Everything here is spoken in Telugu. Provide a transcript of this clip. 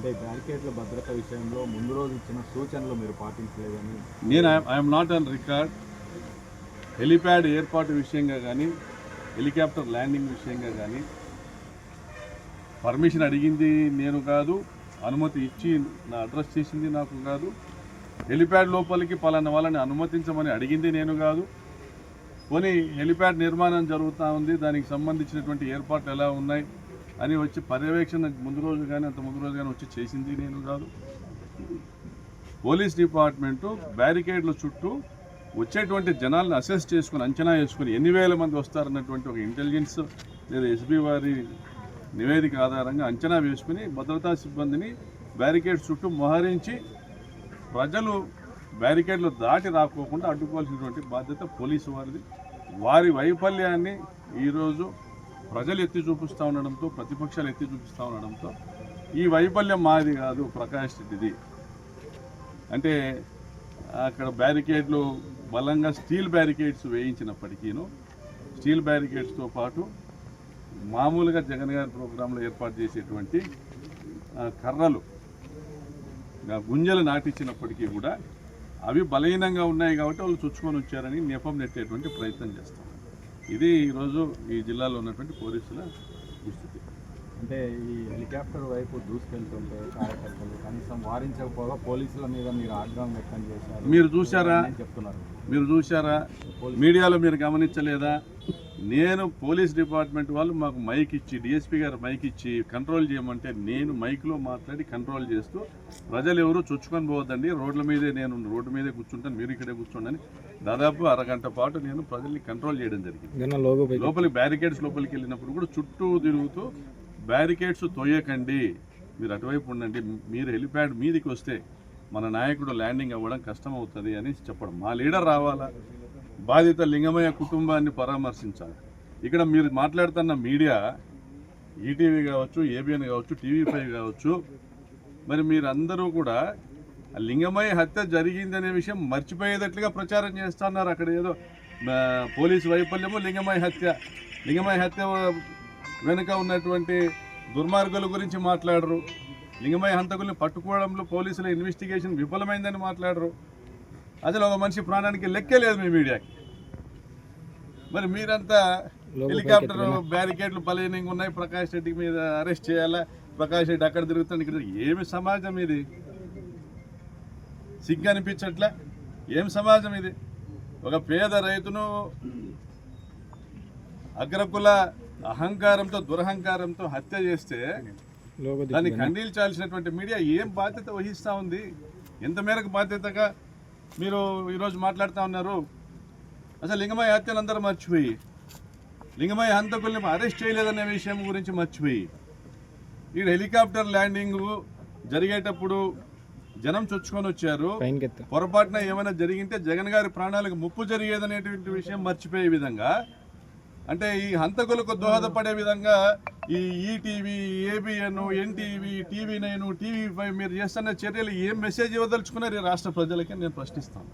అంటే బ్యారికేడ్ల భద్రత విషయంలో ముందు రోజు ఇచ్చిన సూచనలు మీరు పాటించలేదని. నేను I'm not on record helipad ఏర్పాటు విషయంగా కానీ హెలికాప్టర్ ల్యాండింగ్ విషయంగా కానీ పర్మిషన్ అడిగింది నేను కాదు అనుమతి ఇచ్చి నా అడ్రస్ చేసింది నాకు కాదు. హెలిప్యాడ్ లోపలికి పలానా వాళ్ళని అనుమతించమని అడిగింది నేను కాదు. పోనీ హెలిప్యాడ్ నిర్మాణం జరుగుతూ ఉంది దానికి సంబంధించినటువంటి ఏర్పాట్లు ఎలా ఉన్నాయి? అని వచ్చి పర్యవేక్షణ ముందు రోజు కానీ అంత ముందు రోజు కానీ వచ్చి చేసింది నేను కాదు. పోలీస్ డిపార్ట్మెంటు బ్యారికేడ్ల చుట్టూ వచ్చేటువంటి జనాలను అసెస్ చేసుకుని అంచనా వేసుకుని ఎన్ని వేల మంది వస్తారన్నటువంటి ఒక ఇంటెలిజెన్స్ లేదా ఎస్బీ వారి నివేదిక ఆధారంగా అంచనా వేసుకుని భద్రతా సిబ్బందిని బ్యారికేడ్ చుట్టూ మోహరించి ప్రజలు బ్యారికేడ్లు దాటి రాకోకుండా అడ్డుకోవాల్సినటువంటి బాధ్యత పోలీసు వారిది. వారి వైఫల్యాన్ని ఈరోజు ప్రజలు ఎత్తి చూపిస్తూ ఉండడంతో ప్రతిపక్షాలు ఎత్తి చూపిస్తూ ఉండడంతో ఈ వైఫల్యం మాది కాదు ప్రకాష్ రెడ్డిది. అంటే అక్కడ బ్యారికేడ్లు బలంగా స్టీల్ బ్యారికేడ్స్ వేయించినప్పటికీను స్టీల్ బ్యారికేడ్స్తో పాటు మామూలుగా జగన్ గారి ప్రోగ్రాంలో ఏర్పాటు చేసేటువంటి కర్రలు గుంజలు నాటించినప్పటికీ కూడా అవి బలహీనంగా ఉన్నాయి కాబట్టి వాళ్ళు చుచ్చుకొని వచ్చారని నెపం నెట్టేటువంటి ప్రయత్నం చేస్తాం. ఇది ఈరోజు ఈ జిల్లాలో ఉన్నటువంటి పోలీసుల దుస్థితి. అంటే ఈ హెలికాప్టర్ వైపు దూసుకెళ్తుంటే కార్యకర్తలు కనీసం వారించకపోగా పోలీసుల మీద మీరు ఆగ్రహం వ్యక్తం చేశారు. మీరు చూశారా? అని చెప్తున్నారు. మీరు చూశారా? మీడియాలో మీరు గమనించలేదా? నేను పోలీస్ డిపార్ట్మెంట్ వాళ్ళు మాకు మైక్ ఇచ్చి డిఎస్పీ గారు మైక్ ఇచ్చి కంట్రోల్ చేయమంటే నేను మైక్లో మాట్లాడి కంట్రోల్ చేస్తూ ప్రజలు ఎవరు చొచ్చుకొని పోవద్దండి. రోడ్ల మీదే నేను రోడ్డు మీదే కూర్చుంటాను మీరు ఇక్కడే కూర్చోండి అని దాదాపు అరగంట పాటు నేను ప్రజల్ని కంట్రోల్ చేయడం జరిగింది. లోపలికి బ్యారికేడ్స్ లోపలికి వెళ్ళినప్పుడు కూడా చుట్టూ తిరుగుతూ బ్యారికేడ్స్ తోయకండి మీరు అటువైపు ఉండండి మీరు హెలిప్యాడ్ మీదికి వస్తే మన నాయకుడు ల్యాండింగ్ అవ్వడం కష్టం అవుతుంది అని చెప్పడం. మా లీడర్ రావాలా? బాధిత లింగమయ్య కుటుంబాన్ని పరామర్శించాలి. ఇక్కడ మీరు మాట్లాడుతున్న మీడియా ఈటీవీ కావచ్చు ఏబిఎన్ కావచ్చు టీవీ ఫైవ్ కావచ్చు మరి మీరందరూ కూడా ఆ లింగమయ్య హత్య జరిగిందనే విషయం మర్చిపోయేటట్లుగా ప్రచారం చేస్తున్నారు. అక్కడ ఏదో పోలీసు వైఫల్యము లింగమయ్య హత్య. లింగమయ్య హత్య వెనుక ఉన్నటువంటి దుర్మార్గుల గురించి మాట్లాడరు. లింగమయ్య హంతకుల్ని పట్టుకోవడంలో పోలీసుల ఇన్వెస్టిగేషన్ విఫలమైందని మాట్లాడరు. అసలు ఒక మనిషి ప్రాణానికి లెక్కే లేదు మీ మీడియాకి. మరి మీరంతా హెలికాప్టర్ బ్యారికేడ్లు బలహీనంగా ఉన్నాయి. ప్రకాష్ రెడ్డి మీద అరెస్ట్ చేయాలా? ప్రకాష్ రెడ్డి అక్కడ తిరుగుతాడు ఇక్కడ. ఏమి సమాజం ఇది? సిగ్గు అనిపించట్లే? ఏం సమాజం ఇది? ఒక పేద రైతును అగ్రకుల అహంకారంతో దురహంకారంతో హత్య చేస్తే దాన్ని ఖండించాల్సినటువంటి మీడియా ఏం బాధ్యత వహిస్తూ ఉంది? ఎంత మేరకు బాధ్యతగా మీరు ఈరోజు మాట్లాడుతూ ఉన్నారు? అసలు లింగమయ్య హత్యను అందరూ మర్చిపోయి లింగమయ్య హంతకుల్ని అరెస్ట్ చేయలేదనే విషయం గురించి మర్చిపోయి ఈ హెలికాప్టర్ ల్యాండింగ్ జరిగేటప్పుడు జనం చొచ్చుకొని వచ్చారు. పొరపాటున ఏమైనా జరిగింటే జగన్ గారి ప్రాణాలకు ముప్పు జరిగేదనేటువంటి విషయం మర్చిపోయే విధంగా అంటే ఈ హంతకులకు దోహదపడే విధంగా ఈ ETV ABN NTV TV nine TV five మీరు చేస్తున్న చర్యలు ఏం మెసేజ్ ఇవ్వదలుచుకున్నారు ఈ రాష్ట్ర ప్రజలకి నేను ప్రశ్నిస్తాను.